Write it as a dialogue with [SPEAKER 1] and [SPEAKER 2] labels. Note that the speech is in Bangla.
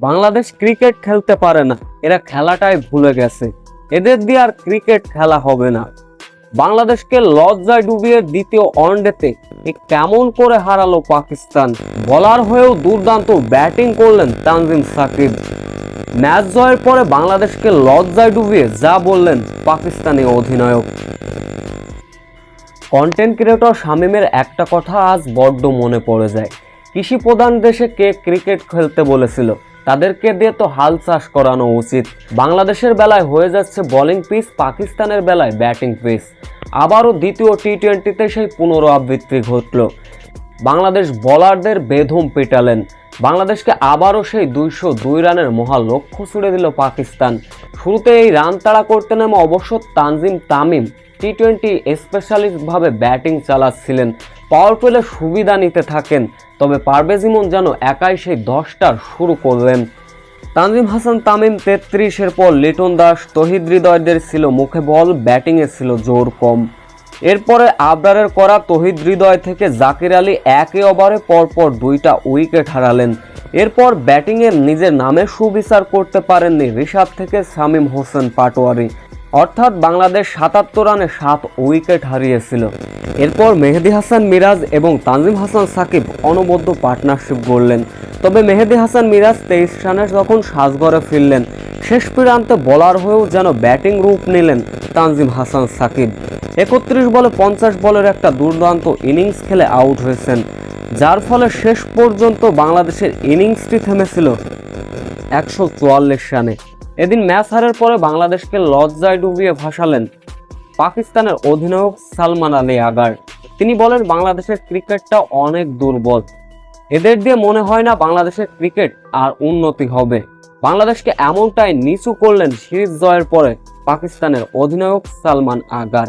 [SPEAKER 1] বাংলাদেশ ক্রিকেট খেলতে পারে না। এরা খেলাটাই ভুলে গেছে। এদের দিয়ে আর ক্রিকেট খেলা হবে না। বাংলাদেশকে লজ্জায় ডুবিয়ে দ্বিতীয় ওয়ানডেতে কেমন করে হারালো পাকিস্তান? বলার হয়েও দুর্দান্ত ব্যাটিং করলেন তানজিম সাকিব। ম্যাচ জয়ের পরে বাংলাদেশকে লজ্জায় ডুবিয়ে যা বললেন পাকিস্তানি অধিনায়ক। কন্টেন্ট ক্রিয়েটর শামীমের একটা কথা আজ বড্ড মনে পড়ে যায়। কৃষি প্রধান দেশে কে ক্রিকেট খেলতে বলেছিল? তাদেরকে দিয়ে তো হাল চাষ করানো উচিত। বাংলাদেশের বেলায় হয়ে যাচ্ছে বোলিং পিচ পাকিস্তানের বেলায় ব্যাটিং পিচ আবারও দ্বিতীয় টি টোয়েন্টিতে সেই পুনরাবৃত্তি ঘটল। বাংলাদেশ বোলারদের বেধম পেটালেন। বাংলাদেশকে আবারও সেই দুইশো দুই রানের মহা লক্ষ্য ছুড়ে দিল পাকিস্তান। শুরুতে এই রান তাড়া করতে নেমে অবশ্য তানজিম তামিম টি টোয়েন্টি স্পেশালিস্টভাবে ব্যাটিং চালাচ্ছিলেন। পাওয়ার প্লে সুবিধা নিতে থাকেন, তবে পারভেজ ইমন যেন একাই সেই দশটার শুরু করলেন। তানজিম হাসান, তামিম তেত্রিশের পর লিটন দাস, তহিদ হৃদয়দের ছিল মুখে বল ব্যাটিংয়ে ছিল জোর কম। এরপরে আবরারের করা তহিদ হৃদয় থেকে জাকির আলী একে ওভারে পরপর দুইটা উইকেট হারালেন। এরপর ব্যাটিংয়ের নিজের নামে সুবিচার করতে পারেননি ঋষাদ থেকে শামীম হোসেন পাটোয়ারি। অর্থাৎ বাংলাদেশ সাতাত্তর রানে সাত উইকেট হারিয়েছিল। এরপর মেহেদি হাসান মিরাজ এবং তানজিম হাসান সাকিব অনবদ্য পার্টনারশিপ গড়লেন। তবে মেহেদি হাসান মিরাজ তেইশ রানে যখন সাজঘরে ফিরলেন, শেষ প্রান্তে বলার হয়েও যেন ব্যাটিং রূপ নিলেন তানজিম হাসান সাকিব। একত্রিশ বলে পঞ্চাশ বলের একটা দুর্দান্ত ইনিংস খেলে আউট হয়েছেন, যার ফলে শেষ পর্যন্ত বাংলাদেশের ইনিংসটি থেমেছিল একশো চুয়াল্লিশ রানে। এদিন ম্যাচ হারের পরে বাংলাদেশকে লজ্জায় ডুবিয়ে ভাসালেন পাকিস্তানের অধিনায়ক সালমান আলী আগার। তিনি বলেন, বাংলাদেশের ক্রিকেটটা অনেক দুর্বল। এদের দিয়ে মনে হয় না বাংলাদেশের ক্রিকেট আর উন্নতি হবে। বাংলাদেশকে এমনটাই নিচু করলেন সিরিজ জয়ের পরে পাকিস্তানের অধিনায়ক সালমান আগার।